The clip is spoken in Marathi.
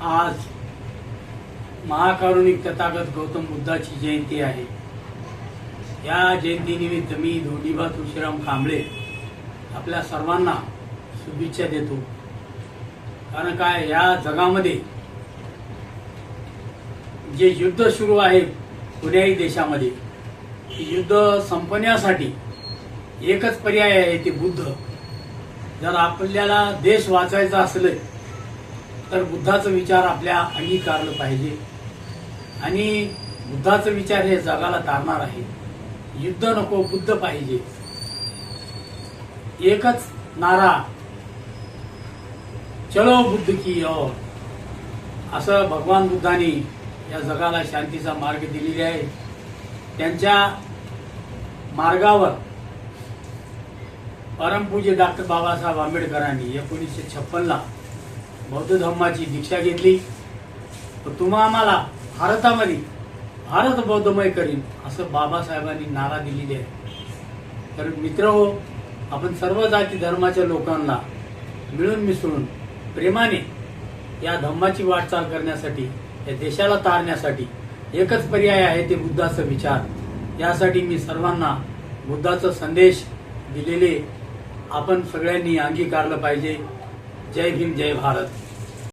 आज महाकारुणिक तथागत गौतम बुद्धाची जयंती आहे. या जयंतीनिमित्त मी धोंडीबा तुळशीराम कांबळे आपल्या सर्वांना शुभेच्छा देतो. कारण काय या जगामध्ये जे युद्ध सुरू आहे कुण्याही देशामध्ये युद्ध संपण्यासाठी एकच पर्याय आहे ते बुद्ध. जर आपल्याला देश वाचायचा असलं तर बुद्धाचा विचार आपल्या अंगीकारलं पाहिजे. आणि बुद्धाचा विचार हे जगाला तारणार आहे. युद्ध नको बुद्ध पाहिजे. एकच नारा चलो बुद्ध की ओर. असं भगवान बुद्धाने या जगाला शांतीचा मार्ग दिलेला आहे. त्यांच्या मार्गावर परमपूज्य डॉक्टर बाबासाहेब आंबेडकरांनी एकोणीसशे छप्पनला बौद्ध धर्माची दीक्षा घेतली. तर तुम्हा आम्हाला भारतामध्ये भारत बौद्धमय करीन असं बाबासाहेबांनी नारा दिलेली आहे. तर मित्र हो आपण सर्व जाती धर्माच्या लोकांना मिळून मिसळून प्रेमाने या धम्माची वाटचाल करण्यासाठी या देशाला तारण्यासाठी एकच पर्याय आहे ते बुद्धाचा विचार. यासाठी मी सर्वांना बुद्धाचा संदेश दिलेले आपण सगळ्यांनी अंगीकारलं पाहिजे. जय भीम जय भारत.